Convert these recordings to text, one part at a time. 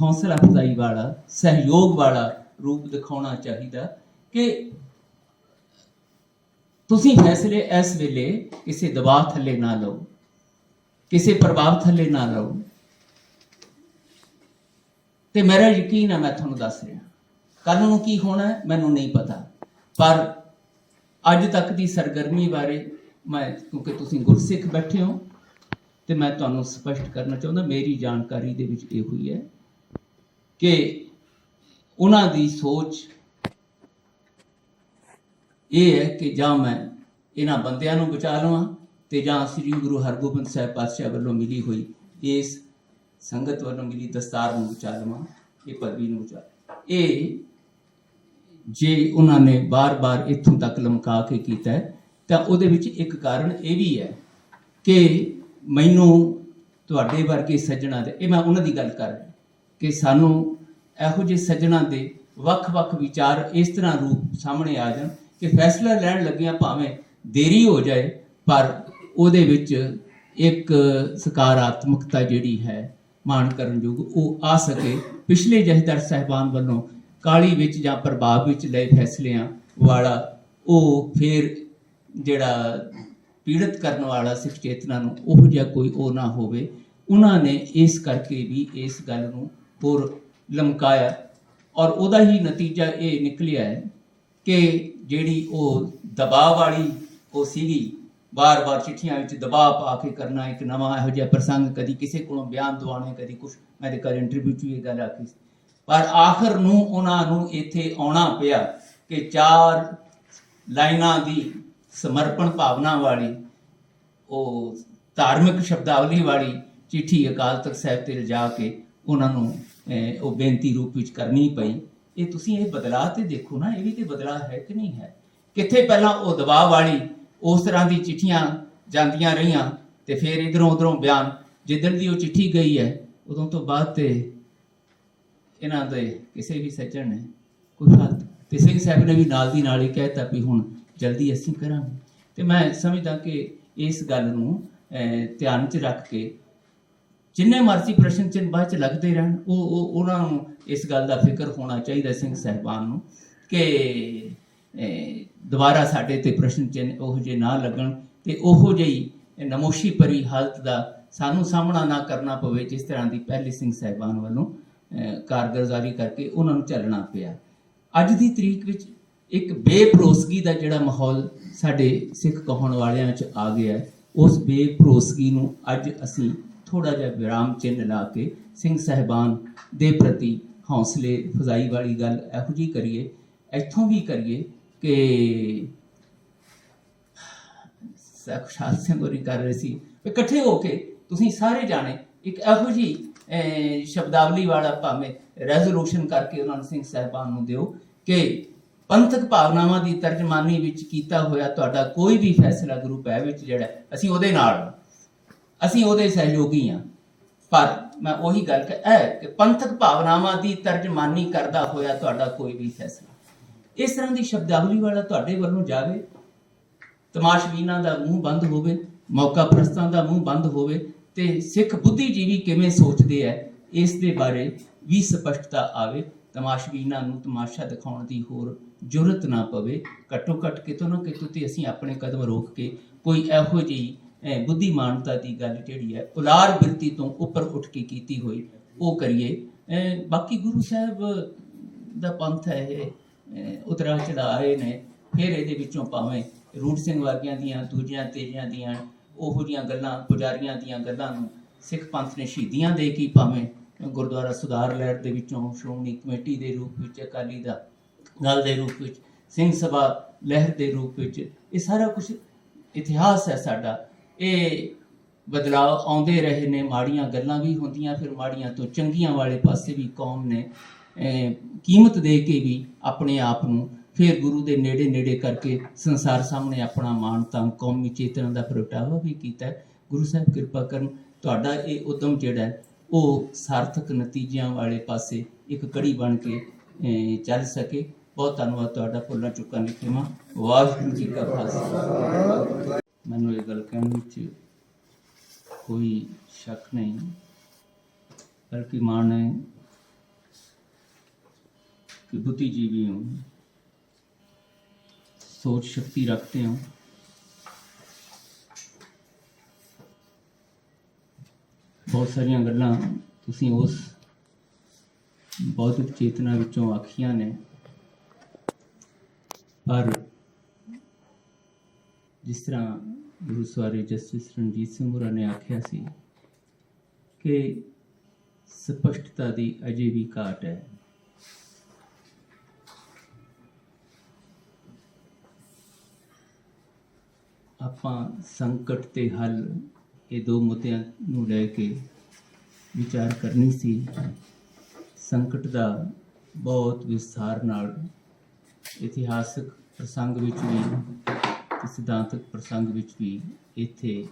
ਹੌਸਲਾ ਅਫਜ਼ਾਈ ਵਾਲਾ ਸਹਿਯੋਗ ਵਾਲਾ ਰੂਪ ਦਿਖਾਉਣਾ ਚਾਹੀਦਾ ਕਿ ਤੁਸੀਂ ਫੈਸਲੇ ਇਸ ਵੇਲੇ ਕਿਸੇ ਦਬਾਅ ਥੱਲੇ ਨਾ ਲਓ ਕਿਸੇ ਪ੍ਰਭਾਵ ਥੱਲੇ ਨਾ ਲਓ। ਤੇ ਮੇਰਾ ਯਕੀਨ ਹੈ ਮੈਂ ਤੁਹਾਨੂੰ ਦੱਸ ਰਿਹਾ ਕੱਲ ਨੂੰ ਕੀ ਹੋਣਾ ਹੈ, ਮੈਨੂੰ ਨਹੀਂ ਪਤਾ। ਪਰ ਅੱਜ ਤੱਕ ਦੀ ਸਰਗਰਮੀ ਬਾਰੇ ਮੈਂ ਕਿਉਂਕਿ ਤੁਸੀਂ ਗੁਰਸਿੱਖ ਬੈਠੇ ਹੋ ਤੇ ਮੈਂ ਤੁਹਾਨੂੰ ਸਪਸ਼ਟ ਕਰਨਾ ਚਾਹੁੰਦਾ, ਮੇਰੀ ਜਾਣਕਾਰੀ ਦੇ ਵਿੱਚ ਇਹ ਹੋਈ ਹੈ ਕਿ ਉਹਨਾਂ ਦੀ ਸੋਚ ਇਹ ਹੈ ਕਿ ਜਾਂ ਮੈਂ ਇਹਨਾਂ ਬੰਦਿਆਂ ਨੂੰ ਬਚਾ ਲਵਾਂ ਤੇ ਜਾਂ ਸ੍ਰੀ ਗੁਰੂ ਹਰਗੋਬਿੰਦ ਸਾਹਿਬ ਪਾਤਸ਼ਾਹ ਵੱਲੋਂ ਮਿਲੀ ਹੋਈ ਇਸ ਸੰਗਤ ਵੱਲੋਂ ਮਿਲੀ ਦਸਤਾਰ ਨੂੰ ਬਚਾ ਲਵਾਂ, ਇਹ ਪਦਵੀ ਨੂੰ ਬਚਾ ਇਹ ਜੇ ਉਹਨਾਂ ਨੇ ਬਾਰ-ਬਾਰ ਇੱਥੋਂ ਤੱਕ ਲਮਕਾ ਕੇ ਕੀਤਾ ਤਾਂ ਉਹਦੇ ਵਿੱਚ ਇੱਕ ਕਾਰਨ ਇਹ ਵੀ ਹੈ ਕਿ ਮੈਨੂੰ ਤੁਹਾਡੇ ਵਰਗੇ ਸੱਜਣਾ ਦੇ ਇਹ ਮੈਂ ਉਹਨਾਂ ਦੀ ਗੱਲ ਕਰ ਰਿਹਾ ਕਿ ਸਾਨੂੰ ਇਹੋ ਜਿਹੇ ਸੱਜਣਾ ਦੇ ਵੱਖ-ਵੱਖ ਵਿਚਾਰ ਇਸ ਤਰ੍ਹਾਂ ਰੂਪ ਸਾਹਮਣੇ ਆ ਜਾਣ ਕਿ ਫੈਸਲਾ ਲੈਣ ਲੱਗਿਆਂ ਭਾਵੇਂ ਦੇਰੀ ਹੋ ਜਾਏ, ਪਰ ਉਹਦੇ ਵਿੱਚ ਇੱਕ ਸਕਾਰਾਤਮਕਤਾ ਜਿਹੜੀ ਹੈ ਮਾਣ ਕਰਨ ਕਰਨਯੋਗ ਉਹ ਆ ਸਕੇ। ਪਿਛਲੇ ਜਥੇਦਾਰ ਸਾਹਿਬਾਨ ਵੱਲੋਂ ਕਾਲੀ ਵਿੱਚ ਜਾਂ ਪ੍ਰਭਾਵ ਵਿੱਚ ਲਏ ਫੈਸਲਿਆਂ ਵਾਲਾ ਉਹ ਫਿਰ ਜਿਹੜਾ ਪੀੜਤ ਕਰਨ ਵਾਲਾ ਸਿੱਖ ਚੇਤਨਾ ਨੂੰ ਉਹ ਜਿਹਾ ਕੋਈ ਉਹ ਨਾ ਹੋਵੇ। ਉਹਨਾਂ ਨੇ ਇਸ ਕਰਕੇ ਵੀ ਇਸ ਗੱਲ ਨੂੰ ਪੁਰ ਲਮਕਾਇਆ। ਔਰ ਉਹਦਾ ਹੀ ਨਤੀਜਾ ਇਹ ਨਿਕਲਿਆ ਹੈ ਕਿ ਜਿਹੜੀ ਉਹ ਦਬਾਅ ਵਾਲੀ ਉਹ ਸੀਗੀ ਵਾਰ ਵਾਰ ਚਿੱਠੀਆਂ ਵਿੱਚ ਦਬਾਅ ਪਾ ਕੇ ਕਰਨਾ ਇੱਕ ਨਵਾਂ ਇਹੋ ਜਿਹਾ ਪ੍ਰਸੰਗ, ਕਦੀ ਕਿਸੇ ਕੋਲੋਂ ਬਿਆਨ ਦਵਾਉਣੇ, ਕਦੀ ਕੁਝ ਮੈਂ ਦੇ ਕੱਲ ਇੰਟਰਵਿਊ 'ਚ ਇਹ ਗੱਲ ਆਖੀ ਸੀ। ਪਰ ਆਖਰ ਨੂੰ ਉਹਨਾਂ ਨੂੰ ਇੱਥੇ ਆਉਣਾ ਪਿਆ ਕਿ ਚਾਰ ਲਾਈਨਾਂ ਦੀ ਸਮਰਪਣ ਭਾਵਨਾ ਵਾਲੀ ਉਹ ਧਾਰਮਿਕ ਸ਼ਬਦਾਵਲੀ ਵਾਲੀ ਚਿੱਠੀ ਅਕਾਲ ਤਖਤ ਸਾਹਿਬ ਤੇ ਲਿਜਾ ਕੇ ਉਹਨਾਂ ਨੂੰ ਅਹ, ਉਹ ਬੇਨਤੀ ਰੂਪ ਵਿੱਚ ਕਰਨੀ ਪਈ। ਇਹ ਤੁਸੀਂ ਇਹ ਬਦਲਾਅ ਤੇ ਦੇਖੋ ਨਾ ਇਹ ਵੀ ਤੇ ਬਦਲਾਅ ਹੈ ਕਿ ਨਹੀਂ ਹੈ। ਕਿੱਥੇ ਪਹਿਲਾਂ ਉਹ ਦਬਾਅ ਵਾਲੀ ਉਸ ਤਰ੍ਹਾਂ ਦੀ ਚਿੱਠੀਆਂ ਜਾਂਦੀਆਂ ਰਹੀਆਂ ਤੇ ਫਿਰ ਇਧਰੋਂ ਉਧਰੋਂ ਬਿਆਨ ਜਿੱਦਣ ਦੀ ਉਹ ਚਿੱਠੀ ਗਈ ਹੈ ਉਦੋਂ ਤੋਂ ਬਾਅਦ ਤੇ ਇਹਨਾਂ ਦੇ ਕਿਸੇ ਵੀ ਸੱਜਣ ਨੇ ਕੋਈ ਹੱਥ ਤੇ ਸਿੰਘ ਸਾਹਿਬ ਨੇ ਵੀ ਨਾਲ ਦੀ ਨਾਲ ਹੀ ਕਹਿਤਾ ਵੀ ਹੁਣ ਜਲਦੀ ਅਸੀਂ ਕਰਾਂਗੇ। ਤੇ ਮੈਂ ਸਮਝਦਾ ਕਿ ਇਸ ਗੱਲ ਨੂੰ ਧਿਆਨ 'ਚ ਰੱਖ ਕੇ ਜਿੰਨੇ ਮਰਜ਼ੀ ਪ੍ਰਸ਼ਨ ਚਿੰਨ੍ਹ ਬਾਅਦ 'ਚ ਲੱਗਦੇ ਰਹਿਣ ਉਹ ਉਹ ਉਹਨਾਂ ਨੂੰ ਇਸ ਗੱਲ ਦਾ ਫਿਕਰ ਹੋਣਾ ਚਾਹੀਦਾ ਸਿੰਘ ਸਾਹਿਬਾਨ ਨੂੰ ਕਿ ਦੁਬਾਰਾ ਸਾਡੇ ਤੇ ਪ੍ਰਸ਼ਨ ਚਿੰਨ੍ਹ ਉਹ ਜੇ ਨਾ ਲੱਗਣ ਤੇ ਉਹੋ ਜਿਹੀ ਨਮੋਸ਼ੀ ਭਰੀ ਹਾਲਤ ਦਾ ਸਾਨੂੰ ਸਾਹਮਣਾ ਨਾ ਕਰਨਾ ਪਵੇ ਜਿਸ ਤਰ੍ਹਾਂ ਦੀ ਪਹਿਲੇ ਸਿੰਘ ਸਾਹਿਬਾਨ ਵੱਲੋਂ ਅਹ, ਕਾਰਗੁਜ਼ਾਰੀ ਕਰਕੇ ਉਹਨਾਂ ਨੂੰ ਚੱਲਣਾ ਪਿਆ। ਅੱਜ ਦੀ ਤਰੀਕ ਵਿੱਚ ਇੱਕ ਬੇਭਰੋਸਗੀ ਦਾ ਜਿਹੜਾ ਮਾਹੌਲ ਸਾਡੇ ਸਿੱਖ ਕਹਾਉਣ ਵਾਲਿਆਂ 'ਚ ਆ ਗਿਆ ਉਸ ਬੇਭਰੋਸਗੀ ਨੂੰ ਅੱਜ ਅਸੀਂ ਥੋੜਾ ਜਿਹਾ ਵਿਰਾਮ ਚਿੰਨ੍ਹ ਲਾ ਕੇ ਸਿੰਘ ਸਾਹਿਬਾਨ ਦੇ ਪ੍ਰਤੀ ਹੌਸਲੇ, ਫਜ਼ਾਈ ਵਾਲੀ ਗੱਲ ਇਹੋ ਜਿਹੀ ਕਰੀਏ, ਇੱਥੋਂ ਵੀ ਕਰੀਏ ਕਿ ਸਾਖਸ਼ਾਤ ਸਿੰਘ ਹੋਰੀ ਕਰ ਰਹੇ ਸੀ, ਇਕੱਠੇ ਹੋ ਕੇ ਤੁਸੀਂ ਸਾਰੇ ਜਾਣੇ ਇੱਕ ਇਹੋ ਜੀ ਸ਼ਬਦਾਵਲੀ ਵਾਲਾ ਭਾਵੇਂ ਰੈਜ਼ੋਲੂਸ਼ਨ ਕਰਕੇ ਉਹਨਾਂ ਨੂੰ ਸਿੰਘ ਸਾਹਿਬਾਨ ਨੂੰ ਦਿਓ ਕਿ ਪੰਥਕ ਭਾਵਨਾਵਾਂ ਦੀ ਤਰਜਮਾਨੀ ਵਿੱਚ ਕੀਤਾ ਹੋਇਆ ਤੁਹਾਡਾ ਕੋਈ ਵੀ ਫੈਸਲਾ ਗੁਰੂ ਪੈ ਵਿੱਚ ਜਿਹੜਾ, ਅਸੀਂ ਉਹਦੇ ਨਾਲ ਅਸੀਂ ਉਹਦੇ ਸਹਿਯੋਗੀ ਹਾਂ। ਪਰ ਮੈਂ ਉਹੀ ਗੱਲ ਕਿ ਕਿ ਪੰਥਕ ਭਾਵਨਾਵਾਂ ਦੀ ਤਰਜਮਾਨੀ ਕਰਦਾ ਹੋਇਆ ਤੁਹਾਡਾ ਕੋਈ ਵੀ ਫੈਸਲਾ। ਇਸ ਤਰ੍ਹਾਂ ਦੀ ਸ਼ਬਦਾਵਲੀ ਵਾਲਾ ਤੁਹਾਡੇ ਵੱਲੋਂ ਜਾਵੇ, ਤਮਾਸ਼ਬੀਨਾਂ ਦਾ ਮੂੰਹ ਬੰਦ ਹੋਵੇ, ਮੌਕਾ ਪ੍ਰਸਤਾਂ ਦਾ ਮੂੰਹ ਬੰਦ ਹੋਵੇ, ਤੇ ਸਿੱਖ ਬੁੱਧੀਜੀਵੀ ਕਿਵੇਂ ਸੋਚਦੇ ਐ ਇਸ ਦੇ ਬਾਰੇ ਵੀ ਸਪਸ਼ਟਤਾ ਆਵੇ, ਤਮਾਸ਼ਬੀਨਾਂ ਨੂੰ ਤਮਾਸ਼ਾ ਦਿਖਾਉਣ ਦੀ ਹੋਰ ਜ਼ਰੂਰਤ ਨਾ ਪਵੇ ਘੱਟੋ ਘੱਟ ਕਿਤੋਂ ਨਾ ਕਿਤੋਂ ਤੇ ਅਸੀਂ ਆਪਣੇ ਕਦਮ ਰੋਕ ਕੇ ਕੋਈ ਇਹੋ ਜਿਹੀ ਅਹ, ਬੁੱਧੀਮਾਨਤਾ ਦੀ ਗੱਲ ਜਿਹੜੀ ਹੈ ਉਲਾਰ ਬਿਰਤੀ ਤੋਂ ਉੱਪਰ ਉੱਠ ਕੇ ਕੀਤੀ ਹੋਈ ਉਹ ਕਰੀਏ। ਬਾਕੀ ਗੁਰੂ ਸਾਹਿਬ ਦਾ ਪੰਥ ਹੈ ਇਹ ਅਹ, ਉਤਰਾ ਚੜਾਏ ਨੇ ਫਿਰ ਇਹਦੇ ਵਿੱਚੋਂ ਭਾਵੇਂ ਰੂਟ ਸਿੰਘ ਵਰਗਿਆਂ ਦੀਆਂ ਦੂਜੀਆਂ ਤੇਜੀਆਂ ਦੀਆਂ ਉਹੋ ਜੀਆਂ ਗੱਲਾਂ ਪੁਜਾਰੀਆਂ ਦੀਆਂ ਗੱਲਾਂ ਨੂੰ ਸਿੱਖ ਪੰਥ ਨੇ ਸ਼ਹੀਦੀਆਂ ਦੇ ਕੇ ਭਾਵੇਂ ਗੁਰਦੁਆਰਾ ਸੁਧਾਰ ਲਹਿਰ ਦੇ ਵਿੱਚੋਂ ਸ਼੍ਰੋਮਣੀ ਕਮੇਟੀ ਦੇ ਰੂਪ ਵਿੱਚ ਅਕਾਲੀ ਦਾ ਗੱਲ ਦੇ ਰੂਪ ਵਿੱਚ, ਸਿੰਘ ਸਭਾ, ਲਹਿਰ ਦੇ ਰੂਪ ਵਿੱਚ, ਇਹ ਸਾਰਾ ਕੁਝ ਇਤਿਹਾਸ ਹੈ ਸਾਡਾ। ਇਹ ਬਦਲਾਅ ਆਉਂਦੇ ਰਹੇ ਨੇ, ਮਾੜੀਆਂ ਗੱਲਾਂ ਵੀ ਹੁੰਦੀਆਂ, ਫਿਰ ਮਾੜੀਆਂ ਤੋਂ ਚੰਗੀਆਂ ਵਾਲੇ ਪਾਸੇ ਵੀ ਕੌਮ ਨੇ ਕੀਮਤ ਦੇ ਕੇ ਵੀ ਆਪਣੇ ਆਪ ਨੂੰ ਫਿਰ ਗੁਰੂ ਦੇ ਨੇੜੇ ਨੇੜੇ ਕਰਕੇ ਸੰਸਾਰ ਸਾਹਮਣੇ ਆਪਣਾ ਮਾਣ ਤਾਂ ਕੌਮੀ ਚੇਤਨਾ ਦਾ ਪ੍ਰਗਟਾਵਾ ਵੀ ਕੀਤਾ ਗੁਰੂ ਸਾਹਿਬ ਕਿਰਪਾ ਕਰਨ, ਤੁਹਾਡਾ ਇਹ ਉਦਮ ਜਿਹੜਾ ਉਹ ਸਾਰਥਕ ਨਤੀਜਿਆਂ ਵਾਲੇ ਪਾਸੇ ਇੱਕ ਕੜੀ ਬਣ ਕੇ ਚੱਲ ਸਕੇ। ਬਹੁਤ ਧੰਨਵਾਦ ਤੁਹਾਡਾ ਭੁੱਲਾਂ ਚੁੱਕਾਂ ਲਿਖੇਵਾਂ ਵਾਹਿਗੁਰੂ ਜੀ ਕਾ ਖਾਲਸਾ ਮੈਨੂੰ ਇਹ ਗੱਲ ਕਹਿਣ ਵਿੱਚ ਕੋਈ ਸ਼ੱਕ ਨਹੀਂ बल्कि मान है कि बुद्धिजीवी हूँ सोच शक्ति रखते हो ਬਹੁਤ ਸਾਰੀਆਂ ਗੱਲਾਂ ਤੁਸੀਂ ਉਸ ਬੌਧਿਕ ਚੇਤਨਾ ਵਿੱਚੋਂ ਆਖੀਆਂ ਨੇ ਪਰ ਜਿਸ ਤਰ੍ਹਾਂ ਗੁਰੂ ਸਵਾਰੀ ਜਸਟਿਸ ਰਣਜੀਤ ਸਿੰਘ ਹੋਰਾਂ ਨੇ ਆਖਿਆ ਸੀ ਕਿ ਸਪਸ਼ਟਤਾ ਦੀ ਅਜੇ ਵੀ ਘਾਟ ਹੈ। ਆਪਾਂ ਸੰਕਟ ਤੇ ਹੱਲ ਇਹ ਦੋ ਮੁੱਦਿਆਂ ਨੂੰ ਲੈ ਕੇ ਵਿਚਾਰ ਕਰਨੀ ਸੀ। ਸੰਕਟ ਦਾ ਬਹੁਤ ਵਿਸਥਾਰ ਨਾਲ ਇਤਿਹਾਸਕ ਪ੍ਰਸੰਗ ਵਿੱਚ ਵੀ ਤੇ ਸਿਧਾਂਤਕ ਪ੍ਰਸੰਗ ਵਿੱਚ ਵੀ ਇੱਥੇ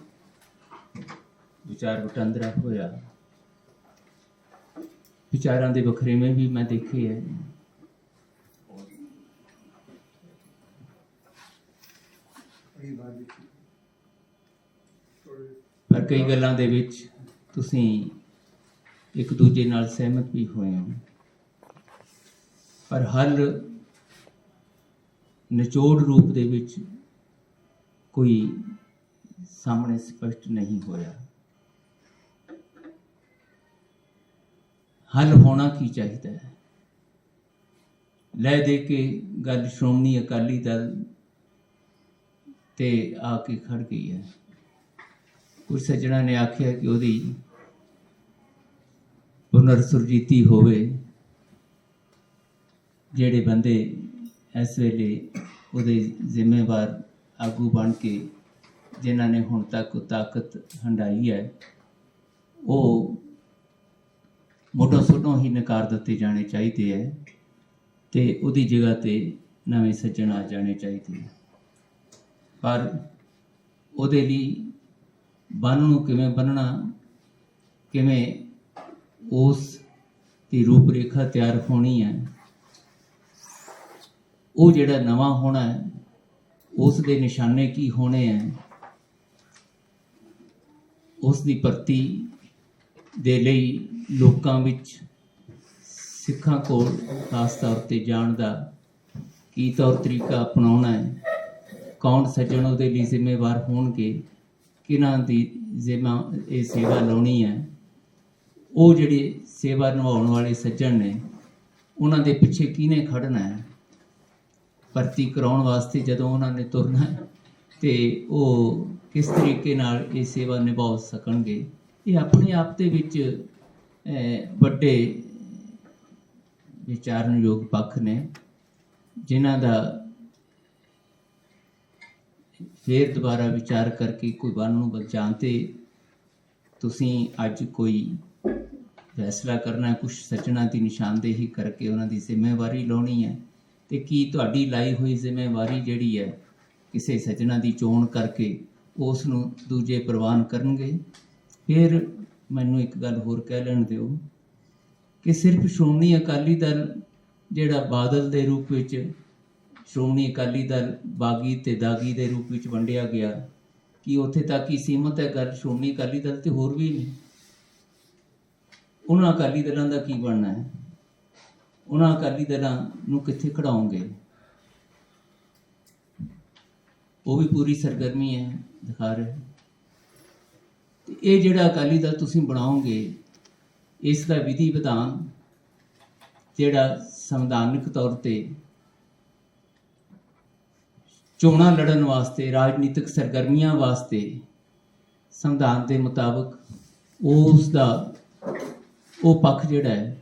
ਵਿਚਾਰ ਵਟਾਂਦਰਾ ਹੋਇਆ। ਵਿਚਾਰਾਂ ਦੇ ਵਖਰੇਵੇਂ ਵੀ ਮੈਂ ਦੇਖੇ ਹੈ। ਪਰ ਕਈ ਗੱਲਾਂ ਦੇ ਵਿੱਚ ਤੁਸੀਂ ਇੱਕ ਦੂਜੇ ਨਾਲ ਸਹਿਮਤ ਵੀ ਹੋਏ ਹੋ। ਪਰ ਹਰ ਨਿਚੋੜ ਰੂਪ ਦੇ ਵਿੱਚ ਕੋਈ ਸਾਹਮਣੇ ਸਪਸ਼ਟ ਨਹੀਂ ਹੋਇਆ। ਹੱਲ ਹੋਣਾ ਕੀ ਚਾਹੀਦਾ ਹੈ? ਲੈ ਦੇ ਕੇ ਗੱਲ ਸ਼੍ਰੋਮਣੀ ਅਕਾਲੀ ਦਲ ਤੇ ਆ ਕੇ ਖੜ ਗਈ ਹੈ। ਕੁਝ ਸੱਜਣਾ ਨੇ ਆਖਿਆ ਕਿ ਉਹਦੀ ਪੁਨਰ ਸੁਰਜੀਤੀ ਹੋਵੇ, ਜਿਹੜੇ ਬੰਦੇ ਇਸ ਵੇਲੇ ਉਹਦੇ ਜ਼ਿੰਮੇਵਾਰ ਆਗੂ ਬਣ ਕੇ ਜਿਨ੍ਹਾਂ ਨੇ ਹੁਣ ਤੱਕ ਤਾਕਤ ਹੰਡਾਈ ਹੈ, ਉਹ ਮੋਟੋ ਸੋਟੋ ਹੀ ਨਕਾਰ ਦਿੱਤੇ ਜਾਣੇ ਚਾਹੀਦੇ ਹੈ ਤੇ ਉਹਦੀ ਜਗ੍ਹਾ ਤੇ ਨਵੇਂ ਸੱਜਣ ਆ ਜਾਣੇ ਚਾਹੀਦੇ ਹੈ। ਪਰ ਉਹਦੇ ਲਈ ਬੰਨ ਨੂੰ ਕਿਵੇਂ ਬੰਨਣਾ, ਕਿਵੇਂ ਉਸ ਦੀ ਰੂਪ ਰੇਖਾ ਤਿਆਰ ਹੋਣੀ ਹੈ ਉਹ ਜਿਹੜਾ ਨਵਾਂ ਹੋਣਾ ਹੈ, ਉਸ ਦੇ ਨਿਸ਼ਾਨੇ ਕੀ ਹੋਣੇ ਹੈ, ਉਸ ਦੀ ਭਰਤੀ ਦੇ ਲਈ ਲੋਕਾਂ ਵਿੱਚ ਸਿੱਖਾਂ ਕੋਲ ਖਾਸ ਤੌਰ ਤੇ ਜਾਣ ਦਾ ਕੀ ਤੌਰ ਤਰੀਕਾ ਅਪਣਾਉਣਾ ਹੈ, ਕੌਣ ਸੱਜਣ ਉਹਦੇ ਲਈ ਜ਼ਿੰਮੇਵਾਰ ਹੋਣਗੇ, ਕਿਹਨਾਂ ਦੀ ਜ਼ਿੰਮਾ, ਇਹ ਸੇਵਾ ਲਾਉਣੀ ਹੈ, ਉਹ ਜਿਹੜੇ ਸੇਵਾ ਨਿਭਾਉਣ ਵਾਲੇ ਸੱਜਣ ਨੇ, ਉਹਨਾਂ ਦੇ ਪਿੱਛੇ ਕਿਹਨੇ ਖੜਨਾ ਹੈ? ਭਰਤੀ ਕਰਾਉਣ ਵਾਸਤੇ ਜਦੋਂ ਉਹਨਾਂ ਨੇ ਤੁਰਨਾ ਹੈ ਤੇ ਉਹ ਕਿਸ ਤਰੀਕੇ ਨਾਲ ਇਹ ਸੇਵਾ ਨਿਭਾ ਸਕਣਗੇ? ਇਹ ਆਪਣੇ ਆਪ ਦੇ ਵਿੱਚ ਵੱਡੇ ਵਿਚਾਰਨਯੋਗ ਪੱਖ ਨੇ, ਜਿਨ੍ਹਾਂ ਦਾ ਫੇਰ ਦੁਬਾਰਾ ਵਿਚਾਰ ਕਰਕੇ ਕੋਈ ਬੰਨ ਨੂੰ ਬਚਾਉਣ ਤੇ ਤੁਸੀਂ ਅੱਜ ਕੋਈ ਫੈਸਲਾ ਕਰਨਾ ਹੈ ਕੁਝ ਸੱਜਣਾ ਦੀ ਨਿਸ਼ਾਨਦੇਹੀ ਕਰਕੇ ਉਹਨਾਂ ਦੀ ਜ਼ਿੰਮੇਵਾਰੀ ਲਾਉਣੀ ਹੈ। ਤੇ ਕੀ ਤੁਹਾਡੀ ਲਾਈ ਹੋਈ ਜ਼ਿੰਮੇਵਾਰੀ ਜਿਹੜੀ ਹੈ ਕਿਸੇ ਸੱਜਣਾ ਦੀ ਚੋਣ ਕਰਕੇ ਉਸ ਨੂੰ ਦੂਜੇ ਪ੍ਰਵਾਨ ਕਰਨਗੇ? ਫਿਰ ਮੈਨੂੰ ਇੱਕ ਗੱਲ ਹੋਰ ਕਹਿ ਲੈਣ ਦਿਓ ਕਿ ਸਿਰਫ ਸ਼੍ਰੋਮਣੀ ਅਕਾਲੀ ਦਲ ਜਿਹੜਾ ਬਾਦਲ ਦੇ ਰੂਪ ਵਿੱਚ, ਸ਼੍ਰੋਮਣੀ ਅਕਾਲੀ ਦਲ ਬਾਗੀ ਤੇ ਦਾਗੀ ਦੇ ਰੂਪ ਵਿੱਚ ਵੰਡਿਆ ਗਿਆ, ਕਿ ਉੱਥੇ ਤੱਕ ਹੀ ਸੀਮਤ ਹੈ ਗੱਲ ਸ਼੍ਰੋਮਣੀ ਅਕਾਲੀ ਦਲ ਤੇ ਹੋਰ ਵੀ ਨਹੀਂ? ਉਹਨਾਂ ਅਕਾਲੀ ਦਲਾਂ ਦਾ ਕੀ ਬਣਨਾ ਹੈ? ਉਹਨਾਂ ਅਕਾਲੀ ਦਲਾਂ ਨੂੰ ਕਿੱਥੇ ਖੜਾਉਂਗੇ ਉਹ ਵੀ ਪੂਰੀ ਸਰਗਰਮੀ ਹੈ, ਦਿਖਾ ਰਹੇ ਤੇ ਇਹ ਜਿਹੜਾ ਅਕਾਲੀ ਦਲ ਤੁਸੀਂ ਬਣਾਓਗੇ, ਇਸ ਦਾ ਵਿਧੀ ਵਿਧਾਨ ਜਿਹੜਾ ਸੰਵਿਧਾਨਿਕ ਤੌਰ ਤੇ ਚੋਣਾਂ ਲੜਨ ਵਾਸਤੇ, ਰਾਜਨੀਤਿਕ ਸਰਗਰਮੀਆਂ ਵਾਸਤੇ ਸੰਵਿਧਾਨ ਦੇ ਮੁਤਾਬਕ ਉਸ ਦਾ ਉਹ ਪੱਖ ਜਿਹੜਾ ਹੈ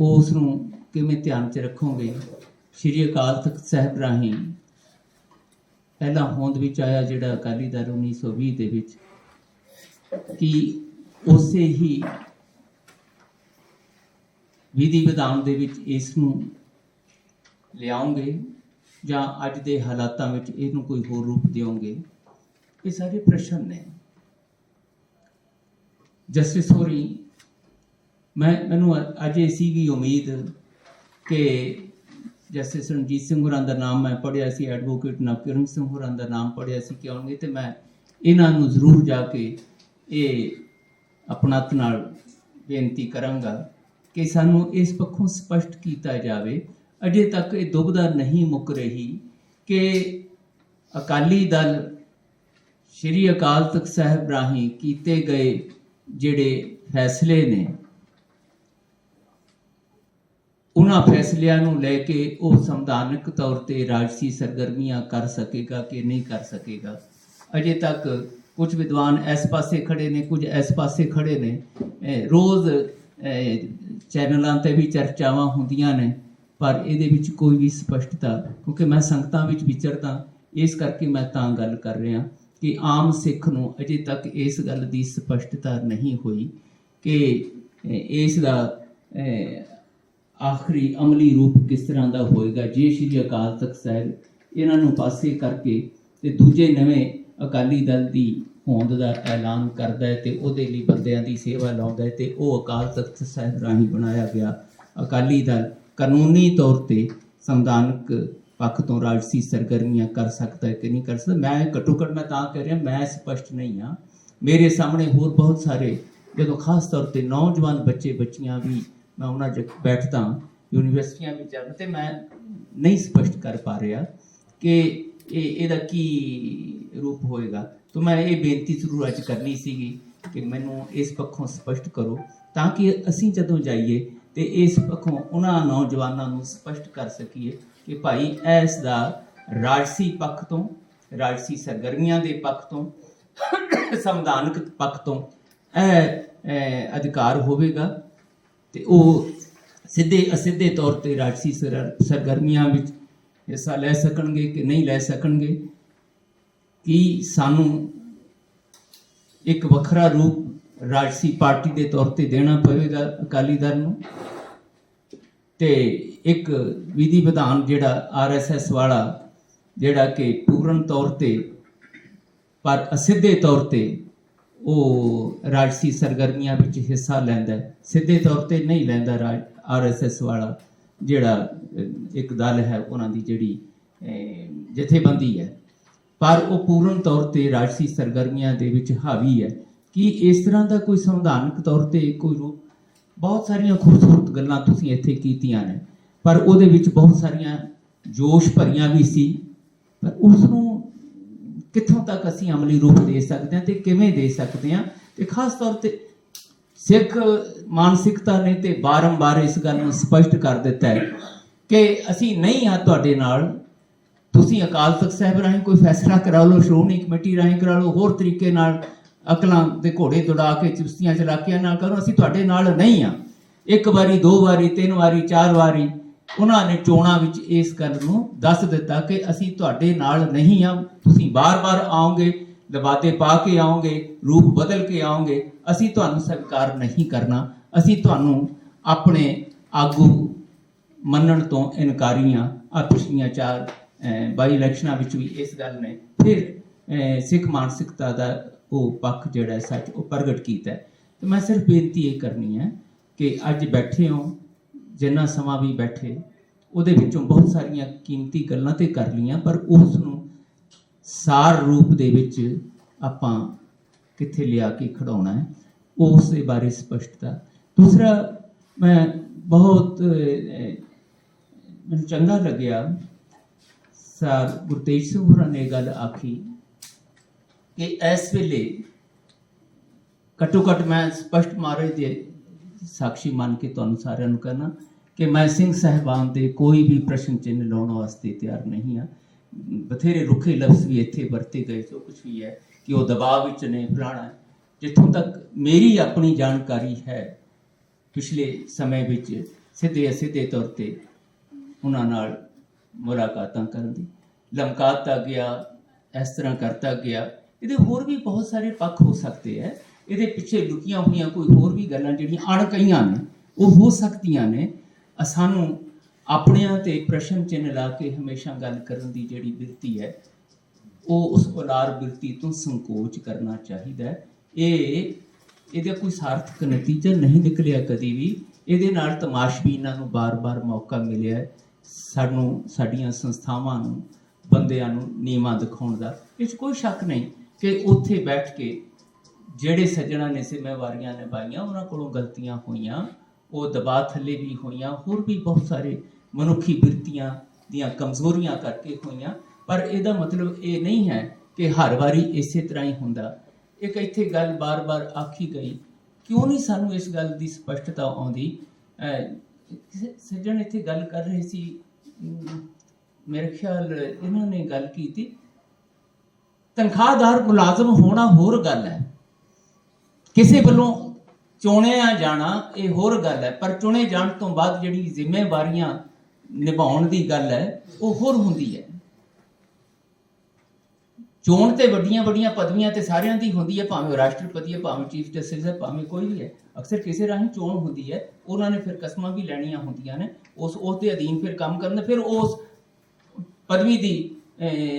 ਉਸ ਨੂੰ ਕਿਵੇਂ ਧਿਆਨ 'ਚ ਰੱਖੋਗੇ? ਸ਼੍ਰੀ ਅਕਾਲ ਤਖਤ ਸਾਹਿਬ ਰਾਹੀਂ ਪਹਿਲਾ ਹੋਂਦ ਵਿੱਚ ਆਇਆ ਜਿਹੜਾ ਅਕਾਲੀ ਦਲ 1920 ਦੇ ਵਿੱਚ ਕਿ ਉਸੇ ਹੀ ਵਿਧੀ ਵਿਧਾਨ ਦੇ ਵਿੱਚ ਇਸ ਨੂੰ ਲਿਆਉਂਗੇ ਜਾਂ ਅੱਜ ਦੇ ਹਾਲਾਤਾਂ ਵਿੱਚ ਇਹਨੂੰ ਕੋਈ ਹੋਰ ਰੂਪ ਦਿਓਗੇ? ਇਹ ਸਾਰੇ ਪ੍ਰਸ਼ਨ ਨੇ। ਜਸਟਿਸ ਹੋਰੀ ਮੈਂ, ਮੈਨੂੰ ਅ- ਅੱਜ ਇਹ ਸੀਗੀ ਉਮੀਦ ਕਿ ਜਸਟਿਸ ਰਣਜੀਤ ਸਿੰਘ ਹੋਰਾਂ ਦਾ ਨਾਮ ਮੈਂ ਪੜ੍ਹਿਆ ਸੀ, ਐਡਵੋਕੇਟ ਨਵਕਿਰਨ ਸਿੰਘ ਹੋਰਾਂ ਦਾ ਨਾਮ ਪੜ੍ਹਿਆ ਸੀ ਕਿ ਆਉਣਗੇ ਤੇ ਮੈਂ ਇਹਨਾਂ ਨੂੰ ਜ਼ਰੂਰ ਜਾ ਕੇ ਇਹ ਆਪਣਤ ਨਾਲ ਬੇਨਤੀ ਕਰਾਂਗਾ ਕਿ ਸਾਨੂੰ ਇਸ ਪੱਖੋਂ ਸਪਸ਼ਟ ਕੀਤਾ ਜਾਵੇ। ਅਜੇ ਤੱਕ ਇਹ ਦੁਬਦਾ ਨਹੀਂ ਮੁੱਕ ਰਹੀ ਕਿ ਅਕਾਲੀ ਦਲ ਸ਼੍ਰੀ ਅਕਾਲ ਤਖਤ ਸਾਹਿਬ ਰਾਹੀਂ ਕੀਤੇ ਗਏ ਜਿਹੜੇ ਫੈਸਲੇ ਨੇ ਉਹਨਾਂ ਫੈਸਲਿਆਂ ਨੂੰ ਲੈ ਕੇ ਉਹ ਸੰਵਿਧਾਨਕ ਤੌਰ ਤੇ ਰਾਜਸੀ ਸਰਗਰਮੀਆਂ ਕਰ ਸਕੇਗਾ ਕਿ ਨਹੀਂ ਕਰ ਸਕੇਗਾ। ਅਜੇ ਤੱਕ ਕੁਝ ਵਿਦਵਾਨ ਇਸ ਪਾਸੇ ਖੜੇ ਨੇ, ਕੁਝ ਇਸ ਪਾਸੇ ਖੜੇ ਨੇ। ਰੋਜ਼ ਚੈਨਲਾਂ ਤੇ ਵੀ ਚਰਚਾਵਾਂ ਹੁੰਦੀਆਂ ਨੇ, ਪਰ ਇਹਦੇ ਵਿੱਚ ਕੋਈ ਵੀ ਸਪਸ਼ਟਤਾ, ਕਿਉਂਕਿ ਮੈਂ ਸੰਗਤਾਂ ਵਿੱਚ ਵਿਚਰਦਾ, ਇਸ ਕਰਕੇ ਮੈਂ ਤਾਂ ਗੱਲ ਕਰ ਰਿਹਾ ਕਿ ਆਮ ਸਿੱਖ ਨੂੰ ਅਜੇ ਤੱਕ ਇਸ ਗੱਲ ਦੀ ਸਪਸ਼ਟਤਾ ਨਹੀਂ ਹੋਈ ਕਿ ਇਸ ਦਾ ਆਖਰੀ ਅਮਲੀ ਰੂਪ ਕਿਸ ਤਰ੍ਹਾਂ ਦਾ ਹੋਏਗਾ? ਜੇ ਸ਼੍ਰੀ ਅਕਾਲ ਤਖਤ ਸਾਹਿਬ ਇਹਨਾਂ ਨੂੰ ਪਾਸੇ ਕਰਕੇ ਤੇ ਦੂਜੇ ਨਵੇਂ ਅਕਾਲੀ ਦਲ ਦੀ ਹੋਂਦ ਦਾ ਐਲਾਨ ਕਰਦਾ ਹੈ ਤੇ ਉਹਦੇ ਲਈ ਬੰਦਿਆਂ ਦੀ ਸੇਵਾ ਲਾਉਂਦਾ ਹੈ ਤੇ ਉਹ ਅਕਾਲ ਤਖਤ ਸਾਹਿਬ ਰਾਹੀਂ ਬਣਾਇਆ ਗਿਆ ਅਕਾਲੀ ਦਲ ਕਾਨੂੰਨੀ ਤੌਰ ਤੇ ਸੰਵਿਧਾਨਕ ਪੱਖ ਤੋਂ ਰਾਜਸੀ ਸਰਗਰਮੀਆਂ ਕਰ ਸਕਦਾ ਹੈ ਕਿ ਨਹੀਂ ਕਰ ਸਕਦਾ? ਮੈਂ ਘੱਟੋ ਘੱਟ ਮੈਂ ਤਾਂ ਕਹਿ ਰਿਹਾ, ਮੈਂ ਸਪਸ਼ਟ ਨਹੀਂ ਹਾਂ। ਮੇਰੇ ਸਾਹਮਣੇ ਹੋਰ ਬਹੁਤ ਸਾਰੇ, ਜਦੋਂ ਖਾਸ ਤੌਰ ਤੇ ਨੌਜਵਾਨ ਬੱਚੇ ਬੱਚੀਆਂ ਵੀ ਮੈਂ ਉਹਨਾਂ 'ਚ ਬੈਠਦਾ ਯੂਨੀਵਰਸਿਟੀਆਂ ਵਿੱਚ ਜਾਂ ਤੇ ਮੈਂ ਨਹੀਂ ਸਪਸ਼ਟ ਕਰ ਪਾ ਰਿਹਾ ਕਿ ਇਹ, ਇਹਦਾ ਕੀ ਰੂਪ ਹੋਏਗਾ। ਤਾਂ ਮੈਂ ਇਹ ਬੇਨਤੀ ਜ਼ਰੂਰ ਅੱਜ ਕਰਨੀ ਸੀਗੀ ਕਿ ਮੈਨੂੰ ਇਸ ਪੱਖੋਂ ਸਪਸ਼ਟ ਕਰੋ, ਤਾਂ ਕਿ ਅਸੀਂ ਜਦੋਂ ਜਾਈਏ ਤੇ ਇਸ ਪੱਖੋਂ ਉਹਨਾਂ ਨੌਜਵਾਨਾਂ ਨੂੰ ਸਪਸ਼ਟ ਕਰ ਸਕੀਏ ਕਿ ਭਾਈ ਇਸ ਦਾ ਰਾਜਸੀ ਪੱਖ ਤੋਂ, ਰਾਜਸੀ ਸਰਗਰਮੀਆਂ ਦੇ ਪੱਖ ਤੋਂ, ਸੰਵਿਧਾਨਕ ਪੱਖ ਤੋਂ ਇਹ ਅਧਿਕਾਰ ਹੋਵੇਗਾ। ਤੇ ਉਹ ਸਿੱਧੇ ਅਸਿੱਧੇ ਤੌਰ ਤੇ ਰਾਜਸੀ ਸਰ- ਸਰਗਰਮੀਆਂ ਵਿੱਚ ਹਿੱਸਾ ਲੈ ਸਕਣਗੇ ਕਿ ਨਹੀਂ ਲੈ ਸਕਣਗੇ, ਕੀ ਸਾਨੂੰ ਇੱਕ ਵੱਖਰਾ ਰੂਪ ਰਾਜਸੀ ਪਾਰਟੀ ਦੇ ਤੌਰ ਤੇ ਦੇਣਾ ਪਵੇਗਾ ਅਕਾਲੀ ਦਲ ਨੂੰ? ਤੇ ਇੱਕ ਵਿਧੀ ਵਿਧਾਨ ਜਿਹੜਾ ਆਰਐਸਐਸ ਵਾਲਾ, ਜਿਹੜਾ ਕਿ ਪੂਰਨ ਤੌਰ ਤੇ ਪਰ ਅਸਿੱਧੇ ਤੌਰ ਤੇ ਉਹ ਰਾਜਸੀ ਸਰਗਰਮੀਆਂ ਵਿੱਚ ਹਿੱਸਾ ਲੈਂਦਾ ਸਿੱਧੇ ਤੌਰ ਤੇ ਨਹੀਂ ਲੈਂਦਾ ਆਰਐਸਐਸ ਵਾਲਾ, ਜਿਹੜਾ ਇੱਕ ਦਲ ਹੈ, ਉਹਨਾਂ ਦੀ ਜਿਹੜੀ ਜਥੇਬੰਦੀ ਹੈ। ਪਰ ਉਹ ਪੂਰਨ ਤੌਰ ਤੇ ਰਾਜਸੀ ਸਰਗਰਮੀਆਂ ਦੇ ਵਿੱਚ ਹਾਵੀ ਹੈ। ਕਿ ਇਸ ਤਰ੍ਹਾਂ ਦਾ ਕੋਈ ਸੰਵਿਧਾਨਕ ਤੌਰ ਤੇ ਕੋਈ ਰੂਪ? ਬਹੁਤ ਸਾਰੀਆਂ ਖੂਬਸੂਰਤ ਗੱਲਾਂ ਤੁਸੀਂ ਇੱਥੇ ਕੀਤੀਆਂ ਨੇ, ਪਰ ਉਹਦੇ ਵਿੱਚ ਬਹੁਤ ਸਾਰੀਆਂ ਜੋਸ਼ ਭਰੀਆਂ ਵੀ ਸੀ। ਪਰ ਉਸ ਨੂੰ ਕਿੱਥੋਂ ਤੱਕ ਅਸੀਂ ਅਮਲੀ ਰੂਪ ਦੇ ਸਕਦੇ ਹਾਂ ਤੇ ਕਿਵੇਂ ਦੇ ਸਕਦੇ ਹਾਂ? ਤੇ ਖਾਸ ਤੌਰ ਤੇ ਸਿੱਖ ਮਾਨਸਿਕਤਾ ਨੇ ਤੇ ਬਾਰੰਬਾਰ ਇਸ ਗੱਲ ਨੂੰ ਸਪਸ਼ਟ ਕਰ ਦਿੱਤਾ ਹੈ ਕਿ ਅਸੀਂ ਨਹੀਂ ਹਾਂ ਤੁਹਾਡੇ ਨਾਲ। ਤੁਸੀਂ ਅਕਾਲ ਤਖਤ ਸਾਹਿਬ ਰਾਹੀਂ ਕੋਈ ਫੈਸਲਾ ਕਰਾ ਲਓ, ਸ਼੍ਰੋਮਣੀ ਕਮੇਟੀ ਰਾਹੀਂ ਕਰਾ ਲਓ, ਹੋਰ ਤਰੀਕੇ ਨਾਲ ਅਕਲਾਂ ਦੇ ਘੋੜੇ ਦੌੜਾ ਕੇ ਚੁਸਤੀਆਂ ਚਲਾਕੀਆਂ ਨਾਲ ਕਰੋ। ਅਸੀਂ ਤੁਹਾਡੇ ਨਾਲ ਨਹੀਂ ਆ ਇੱਕ ਵਾਰੀ, ਦੋ ਵਾਰੀ, ਤਿੰਨ ਵਾਰੀ, ਚਾਰ ਵਾਰੀ ਉਹਨਾਂ ਨੇ ਚੋਣਾਂ ਵਿੱਚ ਇਸ ਗੱਲ ਨੂੰ ਦੱਸ ਦਿੱਤਾ ਕਿ ਅਸੀਂ ਤੁਹਾਡੇ ਨਾਲ ਨਹੀਂ ਆ ਤੁਸੀਂ ਬਾਰ-ਬਾਰ ਆਓਗੇ ਲਵਾਦੇ ਪਾ ਕੇ ਆਓਗੇ, ਰੂਪ ਬਦਲ ਕੇ ਆਓਗੇ, ਅਸੀਂ ਤੁਹਾਨੂੰ ਸਵੀਕਾਰ ਨਹੀਂ ਕਰਨਾ। ਅਸੀਂ ਤੁਹਾਨੂੰ ਆਪਣੇ ਆਗੂ ਮੰਨਣ ਤੋਂ ਇਨਕਾਰੀਆਂ ਆ ਪਿਛਲੀਆਂ ਚਾਰ ਬਾਈ ਇਲੈਕਸ਼ਨਾਂ ਵਿੱਚ ਵੀ ਇਸ ਗੱਲ ਨੇ ਫਿਰ ਸਿੱਖ ਮਾਨਸਿਕਤਾ ਦਾ ਉਹ ਪੱਖ ਜਿਹੜਾ ਸੱਚ, ਉਹ ਪ੍ਰਗਟ ਕੀਤਾ ਹੈ। ਤੇ ਮੈਂ ਸਿਰਫ ਬੇਨਤੀ ਇਹ ਕਰਨੀ ਹੈ ਕਿ ਅੱਜ ਬੈਠੇ ਹੋ ਜਿੰਨਾ ਸਮਾਂ ਵੀ ਬੈਠੇ, ਉਹਦੇ ਵਿੱਚੋਂ ਬਹੁਤ ਸਾਰੀਆਂ ਕੀਮਤੀ ਗੱਲਾਂ ਤੇ ਕਰ ਲੀਆਂ ਪਰ ਉਸ ਨੂੰ ਸਾਰ ਰੂਪ ਦੇ ਵਿੱਚ ਆਪਾਂ ਕਿੱਥੇ ਲਿਆ ਕੇ ਖੜਾਉਣਾ ਹੈ, ਉਸ ਦੇ ਬਾਰੇ ਸਪਸ਼ਟਤਾ। ਦੂਸਰਾ, ਮੈਂ ਬਹੁਤ ਮੈਨੂੰ ਚੰਗਾ ਲੱਗਿਆ, ਸਰ ਗੁਰਤੇਜ ਸਿੰਘ ਹੋਰਾਂ ਨੇ ਗੱਲ ਆਖੀ ਕਿ ਇਸ ਵੇਲੇ ਘੱਟੋ ਘੱਟ ਮੈਂ ਸਪਸ਼ਟ ਮਾਰੇ ਦੇ ਸਾਖੀ ਮੰਨ ਕੇ ਤੁਹਾਨੂੰ ਸਾਰਿਆਂ ਨੂੰ ਕਹਿਣਾ ਕਿ ਮੈਂ ਸਿੰਘ ਸਹਿਬਾਨ ਦੇ ਕੋਈ ਵੀ ਪ੍ਰਸ਼ਨ ਚਿੰਨ੍ਹ ਲਾਉਣ ਵਾਸਤੇ ਤਿਆਰ ਨਹੀਂ ਹਾਂ। ਬਥੇਰੇ ਰੁੱਖੇ ਲਫ਼ਜ਼ ਵੀ ਇੱਥੇ ਵਰਤੇ ਗਏ, ਜੋ ਕੁਝ ਵੀ ਹੈ ਕਿ ਉਹ ਦਬਾਅ ਵਿੱਚ ਨੇ ਫਲਾਣਾ ਜਿੱਥੋਂ ਤੱਕ ਮੇਰੀ ਆਪਣੀ ਜਾਣਕਾਰੀ ਹੈ, ਪਿਛਲੇ ਸਮੇਂ ਵਿੱਚ ਸਿੱਧੇ ਅਸਿੱਧੇ ਤੌਰ ਤੇ ਉਹਨਾਂ ਨਾਲ ਮੁਲਾਕਾਤਾਂ ਕਰਨ ਦੀ। ਲਮਕਾਤਾ ਗਿਆ, ਇਸ ਤਰ੍ਹਾਂ ਕਰਤਾ ਗਿਆ। ਇਹਦੇ ਹੋਰ ਵੀ ਬਹੁਤ ਸਾਰੇ ਪੱਖ ਹੋ ਸਕਦੇ ਹੈ। ਇਹਦੇ ਪਿੱਛੇ ਲੁਕੀਆਂ ਹੋਈਆਂ ਕੋਈ ਹੋਰ ਵੀ ਗੱਲਾਂ ਜਿਹੜੀਆਂ ਅਣਕਈਆਂ ਨੇ, ਉਹ ਹੋ ਸਕਦੀਆਂ ਨੇ। ਸਾਨੂੰ ਆਪਣਿਆਂ ਤੇ ਪ੍ਰਸ਼ਨ ਚਿੰਨ੍ਹ ਲਾ ਕੇ ਹਮੇਸ਼ਾ ਗੱਲ ਕਰਨ ਦੀ ਜਿਹੜੀ ਬਿਰਤੀ ਹੈ, ਉਹ ਉਸ ਉਲਾਰ ਬਿਰਤੀ ਤੋਂ ਸੰਕੋਚ ਕਰਨਾ ਚਾਹੀਦਾ ਹੈ। ਇਹ, ਇਹਦਾ ਕੋਈ ਸਾਰਥਕ ਨਤੀਜਾ ਨਹੀਂ ਨਿਕਲਿਆ ਕਦੀ ਵੀ। ਇਹਦੇ ਨਾਲ ਤਮਾਸ਼ਬੀਨਾਂ ਨੂੰ ਬਾਰ-ਬਾਰ ਮੌਕਾ ਮਿਲਿਆ ਸਾਨੂੰ, ਸਾਡੀਆਂ ਸੰਸਥਾਵਾਂ ਨੂੰ, ਬੰਦਿਆਂ ਨੂੰ ਨੀਵਾਂ ਦਿਖਾਉਣ ਦਾ ਇਹ 'ਚ ਕੋਈ ਸ਼ੱਕ ਨਹੀਂ ਕਿ ਉੱਥੇ ਬੈਠ ਕੇ ਜਿਹੜੇ ਸੱਜਣਾ ਨੇ ਜ਼ਿੰਮੇਵਾਰੀਆਂ ਨਿਭਾਈਆਂ, ਉਹਨਾਂ ਕੋਲੋਂ ਗਲਤੀਆਂ ਹੋਈਆਂ। ਉਹ ਦਬਾਅ ਥੱਲੇ ਵੀ ਹੋਈਆਂ ਹੋਰ ਵੀ ਬਹੁਤ ਸਾਰੇ ਮਨੁੱਖੀ ਬਿਰਤੀਆਂ ਦੀਆਂ ਕਮਜ਼ੋਰੀਆਂ ਕਰਕੇ ਹੋਈਆਂ। ਪਰ ਇਹਦਾ ਮਤਲਬ ਇਹ ਨਹੀਂ ਹੈ ਕਿ ਹਰ ਵਾਰੀ ਇਸੇ ਤਰ੍ਹਾਂ ਹੀ ਹੁੰਦਾ। ਇੱਕ ਇੱਥੇ ਗੱਲ ਬਾਰ-ਬਾਰ ਆਖੀ ਗਈ ਕਿਉਂ ਨਹੀਂ ਸਾਨੂੰ ਇਸ ਗੱਲ ਦੀ ਸਪਸ਼ਟਤਾ ਆਉਂਦੀ? ਅਹ, ਸੱਜਣ ਇੱਥੇ ਗੱਲ ਕਰ ਰਹੇ ਸੀ। ਮੇਰੇ ਖਿਆਲ ਇਹਨਾਂ ਨੇ ਗੱਲ ਕੀਤੀ। ਤਨਖਾਹਦਾਰ ਮੁਲਾਜ਼ਮ ਹੋਣਾ ਹੋਰ ਗੱਲ ਹੈ। ਕਿਸੇ ਵੱਲੋਂ ਚੁਣਿਆ ਜਾਣਾ ਇਹ ਹੋਰ ਗੱਲ ਹੈ, ਪਰ ਚੁਣੇ ਜਾਣ ਤੋਂ ਬਾਅਦ ਜਿਹੜੀ ਜ਼ਿੰਮੇਵਾਰੀਆਂ ਨਿਭਾਉਣ ਦੀ ਗੱਲ ਹੈ, ਉਹ ਹੋਰ ਹੁੰਦੀ ਹੈ। ਚੋਣ ਤੇ ਵੱਡੀਆਂ ਵੱਡੀਆਂ ਪਦਵੀਆਂ ਤੇ ਸਾਰਿਆਂ ਦੀ ਹੁੰਦੀ ਹੈ, ਭਾਵੇਂ ਰਾਸ਼ਟਰਪਤੀ ਹੈ, ਭਾਵੇਂ ਚੀਫ ਜਸਟਿਸ ਹੈ, ਭਾਵੇਂ ਕੋਈ ਵੀ ਹੈ। ਅਕਸਰ ਕਿਸੇ ਰਾਹੀਂ ਚੋਣ ਹੁੰਦੀ ਹੈ, ਉਹਨਾਂ ਨੇ ਫਿਰ ਕਸਮਾਂ ਵੀ ਲੈਣੀਆਂ ਹੁੰਦੀਆਂ ਨੇ, ਉਸ ਉਸ ਦੇ ਅਧੀਨ ਫਿਰ ਕੰਮ ਕਰਨ ਫਿਰ ਉਸ ਪਦਵੀ ਦੀ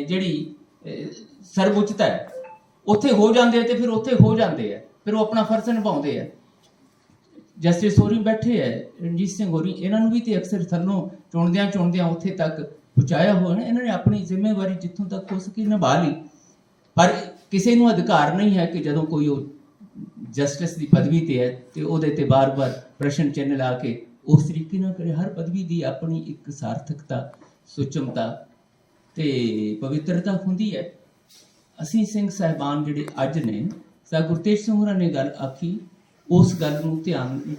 ਜਿਹੜੀ ਸਰਵਉੱਚਤਾ ਹੈ, ਉੱਥੇ ਹੋ ਜਾਂਦੇ ਤੇ ਫਿਰ ਉੱਥੇ ਹੋ ਜਾਂਦੇ ਆ, ਫਿਰ ਉਹ ਆਪਣਾ ਫਰਜ਼ ਨਿਭਾਉਂਦੇ ਆ। ਜਸਟਿਸ ਹੋਰੀ ਬੈਠੇ ਹੈ ਰਣਜੀਤ ਸਿੰਘ ਹੋਰੀ, ਇਹਨਾਂ ਨੂੰ ਵੀ ਤੇ ਅਕਸਰ ਥੱਲੋਂ ਚੁਣਦਿਆਂ ਚੁਣਦਿਆਂ ਉੱਥੇ ਤੱਕ ਪਹੁੰਚਾਇਆ ਹੋਇਆ ਨਾ ਇਹਨਾਂ ਨੇ ਆਪਣੀ ਜ਼ਿੰਮੇਵਾਰੀ ਜਿੱਥੋਂ ਤੱਕ ਹੋ ਸਕੀ ਨਿਭਾ ਲਈ। ਪਰ ਕਿਸੇ ਨੂੰ ਅਧਿਕਾਰ ਨਹੀਂ ਹੈ ਕਿ ਜਦੋਂ ਕੋਈ ਉਹ ਜਸਟਿਸ ਦੀ ਪਦਵੀ ਤੇ ਹੈ ਤੇ ਉਹਦੇ ਤੇ ਬਾਰ-ਬਾਰ ਪ੍ਰਸ਼ਨ ਚਿੰਨ੍ਹ ਲਾ ਕੇ ਉਸ ਤਰੀਕੇ ਨਾਲ ਕਰੇ। ਹਰ ਪਦਵੀ ਦੀ ਆਪਣੀ ਇੱਕ ਸਾਰਥਕਤਾ, ਸੁਚਮਤਾ ਤੇ ਪਵਿੱਤਰਤਾ ਹੁੰਦੀ ਹੈ। ਅਸੀਂ ਸਿੰਘ ਸਾਹਿਬਾਨ ਜਿਹੜੇ ਅੱਜ ਨੇ, ਸਾ ਗੁਰਤੇਜ ਸਿੰਘ ਹੋਰਾਂ ਨੇ ਗੱਲ ਆਖੀ ਉਸ ਗੱਲ ਨੂੰ ਧਿਆਨ